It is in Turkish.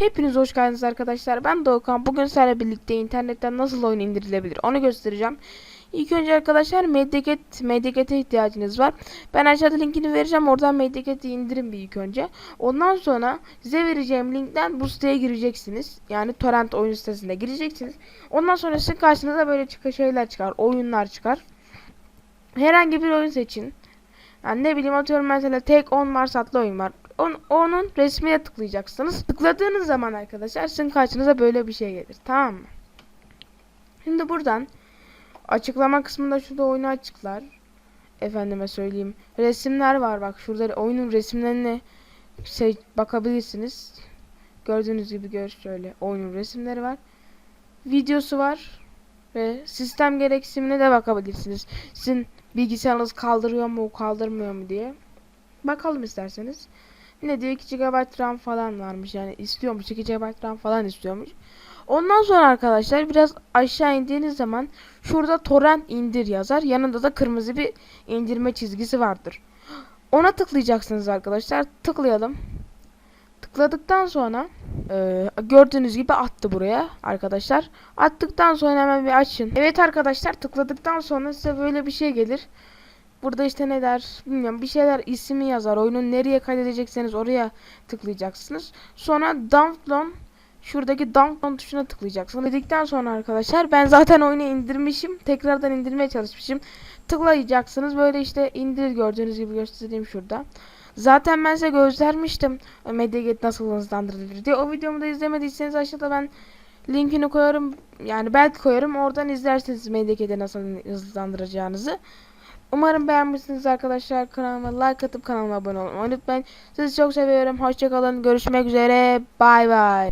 Hepiniz hoş geldiniz arkadaşlar. Ben Doğukan. Bugün sizlerle birlikte internetten nasıl oyun indirilebilir onu göstereceğim. İlk önce arkadaşlar Medeket, Medeket'e ihtiyacınız var. Ben aşağıda linkini vereceğim. Oradan Medeket'i indirin bir ilk önce. Ondan sonra size vereceğim linkten bu siteye gireceksiniz. Yani torrent oyun sitesine gireceksiniz. Ondan sonra sizin karşınıza böyle çıkan şeyler çıkar. Oyunlar çıkar. Herhangi bir oyun seçin. Yani ne bileyim atıyorum mesela tek 10 Mars adlı oyun var. On- onun resmine tıklayacaksınız. Tıkladığınız zaman arkadaşlar sizin karşınıza böyle bir şey gelir. Tamam mı? Şimdi buradan açıklama kısmında şurada oyunu açıklar. Efendime söyleyeyim. Resimler var bak şurada oyunun resimlerine şey bakabilirsiniz. Gördüğünüz gibi gör şöyle oyunun resimleri var. Videosu var. Ve sistem gereksinimine de bakabilirsiniz. Sizin bilgisayarınız kaldırıyor mu kaldırmıyor mu diye. Bakalım isterseniz. Ne diyor 2 GB RAM falan varmış yani istiyormuş 2 GB RAM falan istiyormuş. Ondan sonra arkadaşlar biraz aşağı indiğiniz zaman şurada torrent indir yazar. Yanında da kırmızı bir indirme çizgisi vardır. Ona tıklayacaksınız arkadaşlar. Tıklayalım. Tıkladıktan sonra e, gördüğünüz gibi attı buraya arkadaşlar. Attıktan sonra hemen bir açın. Evet arkadaşlar tıkladıktan sonra size böyle bir şey gelir. Burada işte ne der bilmiyorum bir şeyler ismi yazar. Oyunun nereye kaydedecekseniz oraya tıklayacaksınız. Sonra download şuradaki download tuşuna tıklayacaksınız. Dedikten sonra arkadaşlar ben zaten oyunu indirmişim. Tekrardan indirmeye çalışmışım. Tıklayacaksınız. Böyle işte indir gördüğünüz gibi göstereyim şurada. Zaten ben size göstermiştim Mediaget nasıl hızlandırılır diye. O videomu da izlemediyseniz aşağıda ben linkini koyarım. Yani belki koyarım. Oradan izlersiniz Mediaget'e nasıl hızlandıracağınızı. Umarım beğenmişsiniz arkadaşlar. Kanalıma like atıp kanalıma abone olmayı unutmayın. Sizi çok seviyorum. Hoşçakalın. Görüşmek üzere. Bay bay.